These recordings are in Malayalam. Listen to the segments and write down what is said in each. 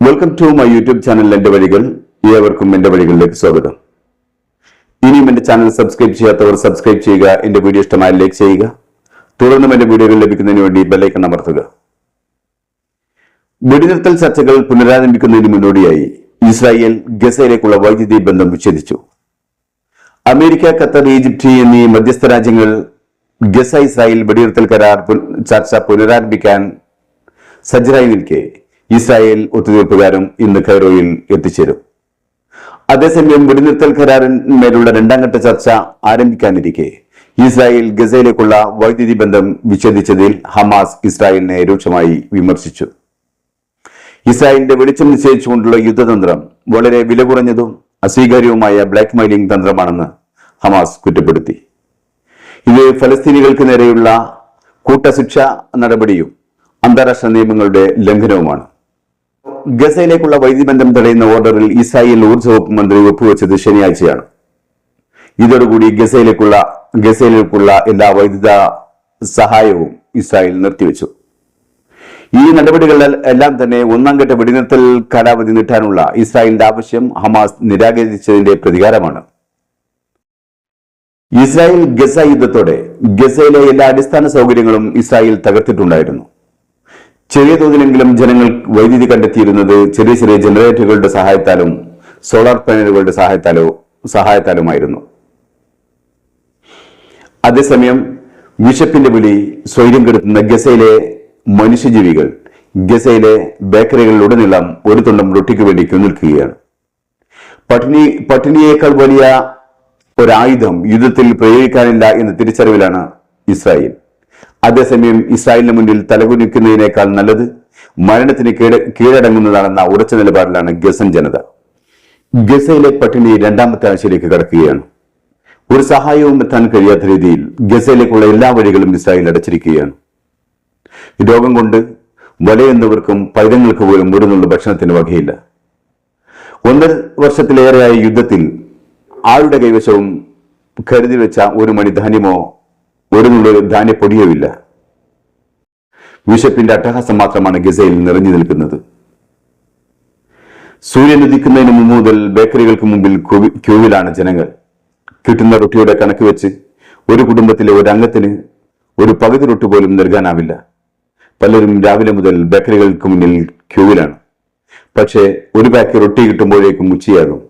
Welcome to my YouTube channel എന്റെ വഴികൾ. ഏവർക്കും എന്റെ വഴികളിലേക്ക് സ്വാഗതം. ഇനിയും എന്റെ ചാനൽ സബ്സ്ക്രൈബ് ചെയ്യാത്തവർ സബ്സ്ക്രൈബ് ചെയ്യുക എന്റെ വീഡിയോ ഇഷ്ടമായ ലൈക്ക് ചെയ്യുക. തുടർന്നും എന്റെ വീഡിയോകൾ ലഭിക്കുന്നതിന് വേണ്ടി ബെല്ലൈക്കൺ അമർത്തുക. വെടിനിർത്തൽ ചർച്ചകൾ പുനരാരംഭിക്കുന്നതിന് മുന്നോടിയായി ഇസ്രായേൽ ഗസയിലേക്കുള്ള വൈദ്യുതി ബന്ധം വിച്ഛേദിച്ചു. അമേരിക്ക ഖത്തർ ഈജിപ്റ്റ് എന്നീ മധ്യസ്ഥ രാജ്യങ്ങൾ ഗസ ഇസ്രായേൽ വെടിനിർത്തൽ കരാർ ചർച്ച പുനരാരംഭിക്കാൻ സജ്ജരായി നിൽക്കെ. ഇസ്രായേൽ ഒത്തുതീർപ്പുകാരും ഇന്ന് കൈറോയിൽ എത്തിച്ചേരും. അതേസമയം വെടിനിർത്തൽ കരാറിന്മേലുള്ള രണ്ടാം ഘട്ട ചർച്ച ആരംഭിക്കാനിരിക്കെ. ഇസ്രായേൽ ഗസയിലേക്കുള്ള വൈദ്യുതി ബന്ധം വിച്ഛേദിച്ചതിൽ ഹമാസ് ഇസ്രായേലിനെ രൂക്ഷമായി വിമർശിച്ചു. ഇസ്രായേലിന്റെ വെളിച്ചം നിശ്ചയിച്ചുകൊണ്ടുള്ള യുദ്ധതന്ത്രം വളരെ വില കുറഞ്ഞതും അസ്വീകാര്യവുമായ ബ്ലാക്ക് മെയിലിംഗ് തന്ത്രമാണെന്ന് ഹമാസ് കുറ്റപ്പെടുത്തി. ഇത് ഫലസ്തീനികൾക്ക് നേരെയുള്ള കൂട്ടശിക്ഷ നടപടിയും അന്താരാഷ്ട്ര നിയമങ്ങളുടെ ലംഘനവുമാണ്. ഗസയിലേക്കുള്ള വൈദ്യുതി ബന്ധം തടയുന്ന ഓർഡറിൽ ഇസ്രായേൽ ഊർജ വകുപ്പ് മന്ത്രി ഒപ്പുവെച്ചത് ശനിയാഴ്ചയാണ്. ഇതോടുകൂടി ഗസയിലേക്കുള്ള ഗസയിലേക്കുള്ള എല്ലാ വൈദ്യുത സഹായവും ഇസ്രായേൽ നിർത്തിവെച്ചു. ഈ നടപടികളിൽ എല്ലാം തന്നെ ഒന്നാം ഘട്ട വെടിനിർത്തൽ കാലാവധി നീട്ടാനുള്ള ഇസ്രായേലിന്റെ ആവശ്യം ഹമാസ് നിരാകരിച്ചതിന്റെ പ്രതികാരമാണ്. ഇസ്രായേൽ ഗസ യുദ്ധത്തോടെ ഗസയിലെ എല്ലാ അടിസ്ഥാന സൗകര്യങ്ങളും ഇസ്രായേൽ തകർത്തിട്ടുണ്ടായിരുന്നു. ചെറിയ തോതിലെങ്കിലും ജനങ്ങൾ വൈദ്യുതി കണ്ടെത്തിയിരുന്നത് ചെറിയ ചെറിയ ജനറേറ്ററുകളുടെ സഹായത്താലും സോളാർ പാനലുകളുടെ സഹായത്താലോ സഹായത്താലുമായിരുന്നു. അതേസമയം വിശപ്പിന്റെ വിളി സ്വൈര്യം കെടുത്തുന്ന ഗസയിലെ മനുഷ്യജീവികൾ ഗസയിലെ ബേക്കറികളിലുടനീളം ഒരു തുണ്ടം റൊട്ടിക്ക് വേണ്ടി നിൽക്കുകയാണ്. പട്ടിണി പട്ടിണിയേക്കാൾ വലിയ ഒരായുധം യുദ്ധത്തിൽ പ്രയോഗിക്കാനില്ല എന്ന തിരിച്ചറിവിലാണ് ഇസ്രായേൽ. അതേസമയം ഇസ്രായേലിന് മുന്നിൽ തലകുനിക്കുന്നതിനേക്കാൾ നല്ലത് മരണത്തിന് കീഴ കീഴടങ്ങുന്നതാണെന്ന ഉറച്ച നിലപാടിലാണ് ഗസൻ ജനത. ഗസയിലെ പട്ടിണി രണ്ടാമത്തെ ആഴ്ചയിലേക്ക് കടക്കുകയാണ്. ഒരു സഹായവും എത്താൻ കഴിയാത്ത രീതിയിൽ ഗസയിലേക്കുള്ള എല്ലാ വഴികളും ഇസ്രായേൽ അടച്ചിരിക്കുകയാണ്. രോഗം കൊണ്ട് വലയുന്നവർക്കും പൈതങ്ങൾക്ക് പോലും ഒരു ഭക്ഷണത്തിന് വകയില്ല. ഒന്നര വർഷത്തിലേറെയായ യുദ്ധത്തിൽ ആരുടെ കൈവശവും കരുതി വെച്ച ഒരു മണി ധാന്യമോ ഒരു നുള്ള ധാന്യപ്പൊടിയുമില്ല. വിശപ്പിന്റെ അട്ടഹാസം മാത്രമാണ് ഗസയിൽ നിറഞ്ഞു നിൽക്കുന്നത്. സൂര്യൻ ഉദിക്കുന്നതിന് മുമ്പ് മുതൽ ബേക്കറികൾക്ക് മുമ്പിൽ ക്യൂ- ക്യൂവിലാണ് ജനങ്ങൾ. കിട്ടുന്ന റൊട്ടിയുടെ കണക്ക് വെച്ച് ഒരു കുടുംബത്തിലെ ഒരു അംഗത്തിന് ഒരു പകുതി റൊട്ടി പോലും നൽകാനാവില്ല. പലരും രാവിലെ മുതൽ ബേക്കറികൾക്ക് മുന്നിൽ ക്യൂവിലാണ്. പക്ഷേ ഒരു പാക്ക് റൊട്ടി കിട്ടുമ്പോഴേക്കും ഉച്ചയാകും.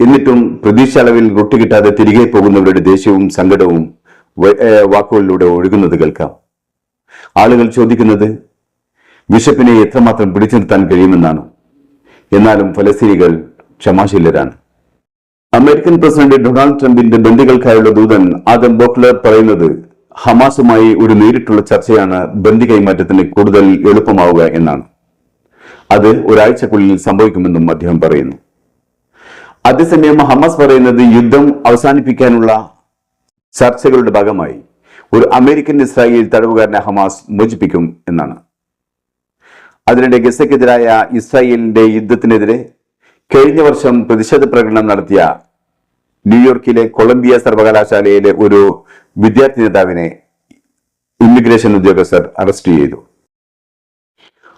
എന്നിട്ടും പ്രതീക്ഷ അളവിൽ റൊട്ടി കിട്ടാതെ തിരികെ പോകുന്നവരുടെ ദേഷ്യവും സങ്കടവും വാക്കുകളിലൂടെ ഒഴുകുന്നത് കേൾക്കാം. ആളുകൾ ചോദിക്കുന്നത് ബിഷപ്പിനെ എത്രമാത്രം പിടിച്ചു നിർത്താൻ കഴിയുമെന്നാണ്. എന്നാലും ഫലസ്തീനികൾ ക്ഷമാശീലരാണ്. അമേരിക്കൻ പ്രസിഡന്റ് ഡൊണാൾഡ് ട്രംപിന്റെ ബന്ദികൾക്കായുള്ള ദൂതൻ ആദം ബോക്ലർ പറയുന്നത് ഹമാസുമായി ഒരു നേരിട്ടുള്ള ചർച്ചയാണ് ബന്ദി കൈമാറ്റത്തിന് കൂടുതൽ എളുപ്പമാവുക എന്നാണ്. അത് ഒരാഴ്ചക്കുള്ളിൽ സംഭവിക്കുമെന്നും അദ്ദേഹം പറയുന്നു. അതേസമയം ഹമാസ് പറയുന്നത് യുദ്ധം അവസാനിപ്പിക്കാനുള്ള ചർച്ചകളുടെ ഭാഗമായി ഒരു അമേരിക്കൻ ഇസ്രായേൽ തടവുകാരനെ ഹമാസ് മോചിപ്പിക്കും എന്നാണ്. അതിനിടെ ഗസയ്ക്കെതിരായ ഇസ്രായേലിന്റെ യുദ്ധത്തിനെതിരെ കഴിഞ്ഞ വർഷം പ്രതിഷേധ പ്രകടനം നടത്തിയ ന്യൂയോർക്കിലെ കൊളംബിയ സർവകലാശാലയിലെ ഒരു വിദ്യാർത്ഥി നേതാവിനെ ഇമിഗ്രേഷൻ ഉദ്യോഗസ്ഥർ അറസ്റ്റ് ചെയ്തു.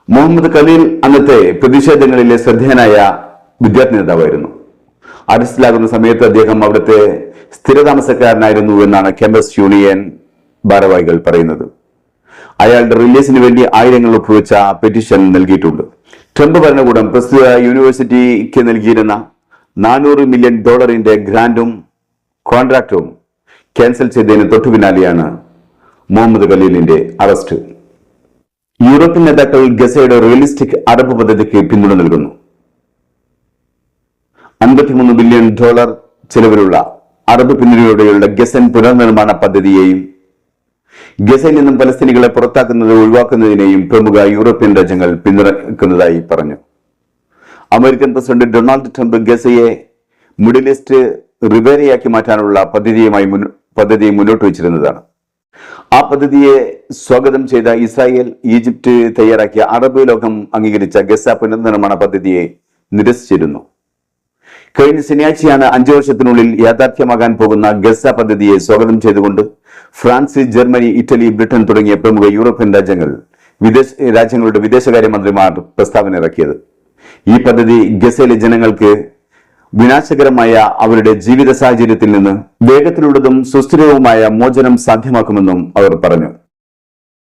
മുഹമ്മദ് കലീൽ അന്നത്തെ പ്രതിഷേധങ്ങളിലെ ശ്രദ്ധേയനായ വിദ്യാർത്ഥി നേതാവായിരുന്നു. അറസ്റ്റിലാകുന്ന സമയത്ത് അദ്ദേഹം അവിടുത്തെ സ്ഥിരതാമസക്കാരനായിരുന്നു എന്നാണ് ക്യാമ്പസ് യൂണിയൻ ഭാരവാഹികൾ പറയുന്നത്. അയാളുടെ റിലീസിന് വേണ്ടി ആയിരങ്ങൾ ഒപ്പുവെച്ച പെറ്റീഷൻ നൽകിയിട്ടുണ്ട്. ട്രംപ് ഭരണകൂടം പ്രസ്തുത യൂണിവേഴ്സിറ്റിക്ക് നൽകിയിരുന്ന നാനൂറ് മില്യൺ ഡോളറിന്റെ ഗ്രാൻഡും കോൺട്രാക്റ്റും ക്യാൻസൽ ചെയ്തതിന് തൊട്ടു പിന്നാലെയാണ് മുഹമ്മദ് ഖലീലിന്റെ അറസ്റ്റ്. യൂറോപ്യൻ നേതാക്കൾ ഗസയുടെ റിയലിസ്റ്റിക് അറബ് പദ്ധതിക്ക് പിന്തുണ നൽകുന്നു. അൻപത്തിമൂന്ന് ബില്യൺ ഡോളർ ചെലവിലുള്ള അറബ് പിന്തുണയോടെയുള്ള ഗസൻ പുനർനിർമ്മാണ പദ്ധതിയെയും ഗസയിൽ നിന്നും പലസ്തീനികളെ പുറത്താക്കുന്നത് ഒഴിവാക്കുന്നതിനെയും പ്രമുഖ യൂറോപ്യൻ രാജ്യങ്ങൾ പിന്തുണയ്ക്കുന്നതായി പറഞ്ഞു. അമേരിക്കൻ പ്രസിഡന്റ് ഡൊണാൾഡ് ട്രംപ് ഗസയെ മിഡിൽ ഈസ്റ്റ് റിവേരയാക്കി മാറ്റാനുള്ള പദ്ധതിയുമായി പദ്ധതി മുന്നോട്ട് വെച്ചിരുന്നതാണ്. ആ പദ്ധതിയെ സ്വാഗതം ചെയ്ത ഇസ്രായേൽ ഈജിപ്ത് തയ്യാറാക്കിയ അറബ് ലോകം അംഗീകരിച്ച ഗസ പുനർനിർമ്മാണ പദ്ധതിയെ നിരസിച്ചിരുന്നു. കഴിഞ്ഞ ശനിയാഴ്ചയാണ് അഞ്ചു വർഷത്തിനുള്ളിൽ യാഥാർത്ഥ്യമാകാൻ പോകുന്ന ഗസ പദ്ധതിയെ സ്വാഗതം ചെയ്തുകൊണ്ട് ഫ്രാൻസ് ജർമ്മനി ഇറ്റലി ബ്രിട്ടൻ തുടങ്ങിയ പ്രമുഖ യൂറോപ്യൻ രാജ്യങ്ങൾ വിദേശ രാജ്യങ്ങളുടെ വിദേശകാര്യമന്ത്രിമാർ പ്രസ്താവന ഇറക്കിയത്. ഈ പദ്ധതി ഗസയിലെ ജനങ്ങൾക്ക് വിനാശകരമായ അവരുടെ ജീവിത സാഹചര്യത്തിൽ നിന്ന് വേഗത്തിലുള്ളതും സുസ്ഥിരവുമായ മോചനം സാധ്യമാക്കുമെന്നും അവർ പറഞ്ഞു.